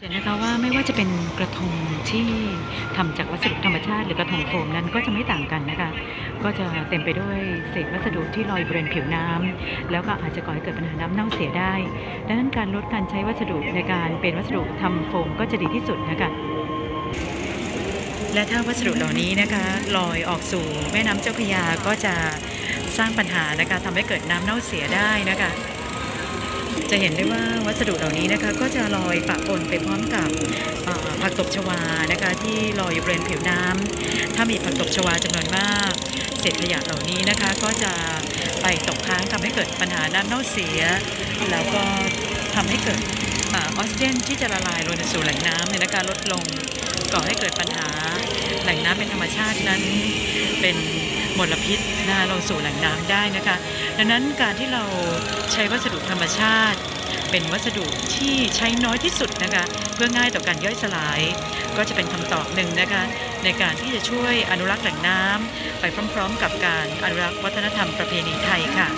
เห็นนะคะว่าไม่ว่าจะเป็นกระทงที่ทำจากวัสดุธรรมชาติ หรือกระทงโฟมนั้นก็จะไม่ต่างกันนะคะ ก็จะเต็มไปด้วยเศษวัสดุที่ลอยบริเวณผิวน้ำแล้วก็อาจจะก่อให้เกิดปัญหาน้ำเน่าเสียได้ ดังนั้นการลดการใช้วัสดุในการเป็นวัสดุทำโฟมก็จะดีที่สุดนะคะและถ้าวัสดุเหล่านี้นะคะลอยออกสู่แม่น้ำเจ้าพระยาก็จะสร้างปัญหานะคะทำให้เกิดน้ำเน่าเสียได้นะคะ จะเห็นได้ว่าวัสดุเหล่านี้นะคะก็จะลอยปะปนไปพร้อมกับผักตบชวานะคะที่ลอยอยู่บริเวณผิวน้ำถ้ามีผักตบชวาจำนวนมากเศษขยะเหล่านี้นะคะก็จะไปตกค้างทำให้เกิดปัญหาน้ำเน่าเสีย แล้วก็ทำให้เกิดออกซิเจนที่จะละลายลงสู่แหล่งน้ำเนี่ยนะคะลดลงก่อให้เกิดปัญหาแหล่งน้ำเป็นธรรมชาตินั้นเป็น มลพิษนะลงสู่แหล่งน้ำได้นะคะ ดังนั้นการที่เราใช้วัสดุธรรมชาติ เป็นวัสดุที่ใช้น้อยที่สุดนะคะเพื่อง่ายต่อการย่อยสลาย ก็จะเป็นคำตอบหนึ่งนะคะในการที่จะช่วยอนุรักษ์แหล่งน้ำไปพร้อม ๆ กับการอนุรักษ์วัฒนธรรมประเพณีไทยค่ะ